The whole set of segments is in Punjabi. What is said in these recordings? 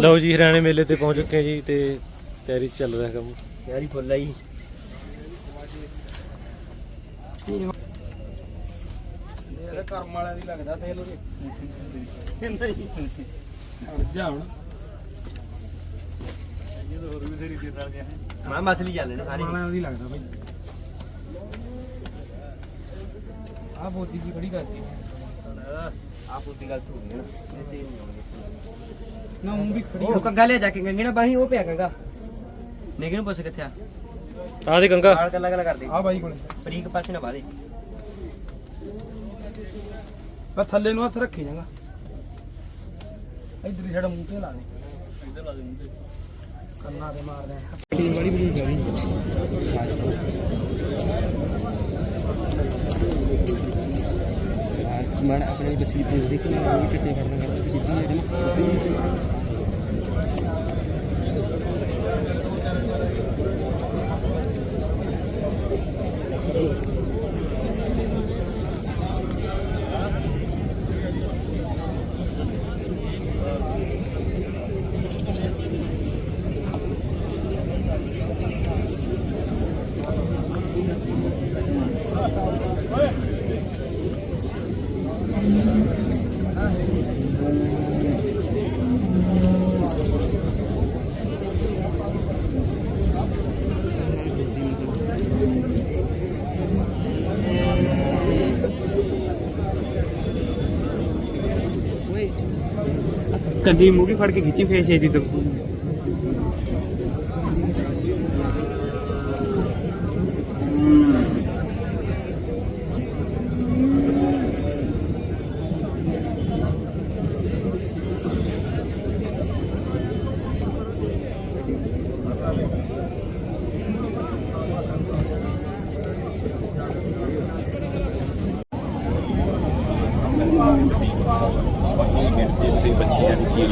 ਲਓ ਜੀ ਹਰਿਆਣੇ ਮੇਲੇ ਤੇ ਪਹੁੰਚ ਚੁੱਕੇ ਹਾਂ ਜੀ ਤੇ ਤਿਆਰੀ ਚੱਲ ਰਿਹਾ ਕੰਮ। ਯਾਰੀ ਫੁੱਲ ਆਈ ਇਹਦਾ ਕਰਮ ਵਾਲਿਆਂ ਦੀ ਲੱਗਦਾ ਤੇਲ ਉਹਦੇ। ਨਹੀਂ। ਜਾ ਹੁਣ। ਮੈਂ ਮਸਲੀ ਚੱਲ ਨੇ ਸਾਰੀ। ਵਾਲਿਆਂ ਦੀ ਲੱਗਦਾ ਬਈ। ਆ ਬੋਤੀ ਜੀ ਖੜੀ ਕਰਦੀ ਆਪ ਉਹਦੀ ਗੱਲ ਤੋਂ ਹੋਈ ਨਾ ਇਹ ਤੇ ਨਹੀਂ ਆਉਣਗੇ। ਨਾ ਉਹ ਵੀ ਖੜੀ ਉਹ ਕੰਗਾ ਲੈ ਜਾ ਕੇ ਗੰਗੇ ਨਾ ਬਾਹੀ ਉਹ ਪਿਆ ਕੰਗਾ। ਨੂੰ ਪੁੱਛ ਕਿੱਥੇ ਆ। ਆਹ ਦੇ ਕੰਗਾ। ਨਾਲ ਗੱਲਾਂ ਗੱਲਾਂ ਕਰਦੇ। ਆ ਬਾਈ ਕੋਲੇ। ਫਰੀਕ ਪਾਸੇ ਨਾ ਬਾਦੇ ਬਸ ਥੱਲੇ ਨੂੰ ਹੱਥ ਰੱਖੀ ਜਾਂਗਾ। ਇਧਰ ਹੀ ਸਾਡਾ ਮੂੰਹ ਤੇ ਲਾ ਦੇ। ਇਧਰ ਲਾ ਦੇ ਮੂੰਹ ਤੇ। ਕੰਨਾਂ ਤੇ ਮਾਰਦੇ। ਆ ਟੀਮ ਬੜੀ ਬੜੀ ਗਈ ਮੈਂ ਆਪਣੇ ਬੱਚੀ ਪੁੱਛ ਦੇ ਕਿ ਮੈਂ ਵੀ ਕਿੱਥੇ ਕਰਦਾ ਕਰਦਾ ਸਿੱਧੀ ਹੈ। ਨਾ ਕੰਦੀ ਮੂਗੀ ਫੜ ਕੇ ਖਿੱਚੀ ਫੇਰ ਛੇਦੀ ਤੋਂ।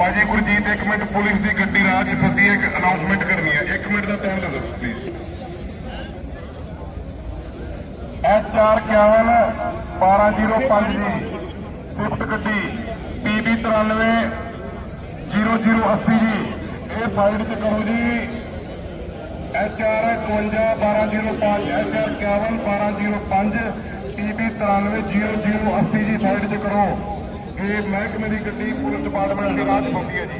ਭਾਜੀ ਗੁਰਜੀਤ, ਇੱਕ ਮਿੰਟ ਪੁਲਿਸ ਦੀ ਗੱਡੀ ਰਾਹ 'ਚ ਫਸੀ, ਇੱਕ ਅਨਾਉਂਸਮੈਂਟ ਕਰਨੀ ਹੈ। ਇੱਕ ਮਿੰਟ ਦਾ ਟਾਈਮ ਦੇ ਦਿਓ ਪਲੀਜ਼ ਐਚ ਆਰ 51 1205 ਜੀ ਸਵਿਫਟ ਗੱਡੀ ਪੀਬੀ 93 0080 ਜੀ ਇਹ ਸਾਈਡ 'ਚ ਕਰੋ ਜੀ। H R 51 1205 H R 51 1205 PB 93 0080 ਜੀ ਸਾਈਡ 'ਚ ਕਰੋ। ਇਹ ਮਹਿਕਮੇ ਦੀ ਗੱਡੀ ਪੁਲਿਸ ਡਿਪਾਰਟਮੈਂਟ ਦੇ ਰਾਹ 'ਚ ਹੈ ਜੀ।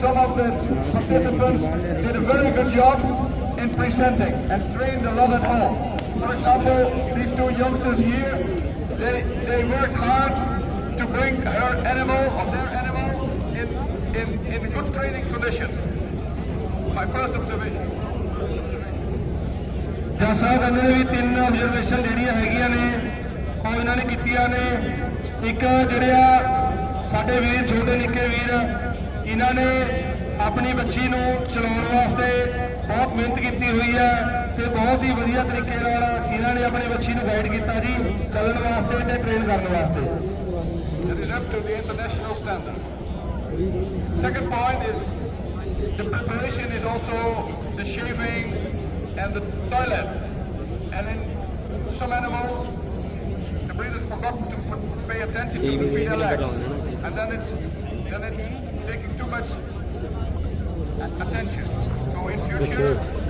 Some of the participants did a very good job in presenting and trained a lot at home. For example, these two youngsters here, they, they worked hard to bring her animal or their animal in, in, in good training condition. My first observation. ਜੈਸਾ ਕਹਿੰਦੇ ਨੇ ਵੀ ਤਿੰਨ ਆਬਜ਼ਰਵੇਸ਼ਨ ਜਿਹੜੀਆਂ ਹੈਗੀਆਂ ਨੇ ਕਿਰਪਾ ਇਹਨਾਂ ਨੇ ਕੀਤੀਆਂ ਨੇ ਇੱਕ ਜਿਹੜੇ ਆ ਸਾਡੇ ਵੀਰ ਛੋਟੇ ਨਿੱਕੇ ਵੀਰ ਇਹਨਾਂ ਨੇ ਆਪਣੀ ਬੱਚੀ ਨੂੰ ਚਲਾਉਣ ਵਾਸਤੇ ਬਹੁਤ ਮਿਹਨਤ ਕੀਤੀ ਹੋਈ ਹੈ ਤੇ ਬਹੁਤ ਹੀ ਵਧੀਆ ਤਰੀਕੇ ਨਾਲ ਇਹਨਾਂ ਨੇ ਆਪਣੀ ਬੱਚੀ ਨੂੰ ਗਾਈਡ ਕੀਤਾ ਜੀ ਚੱਲਣ ਵਾਸਤੇ ਤੇ ਟ੍ਰੇਨ ਕਰਨ ਵਾਸਤੇ it is up to the international standard second point is the preparation is also the shaving and the toilet and in some animals the breeders forgot to put, pay attention to the feeder leg. And then it's, then it's taking too much attention. So in future,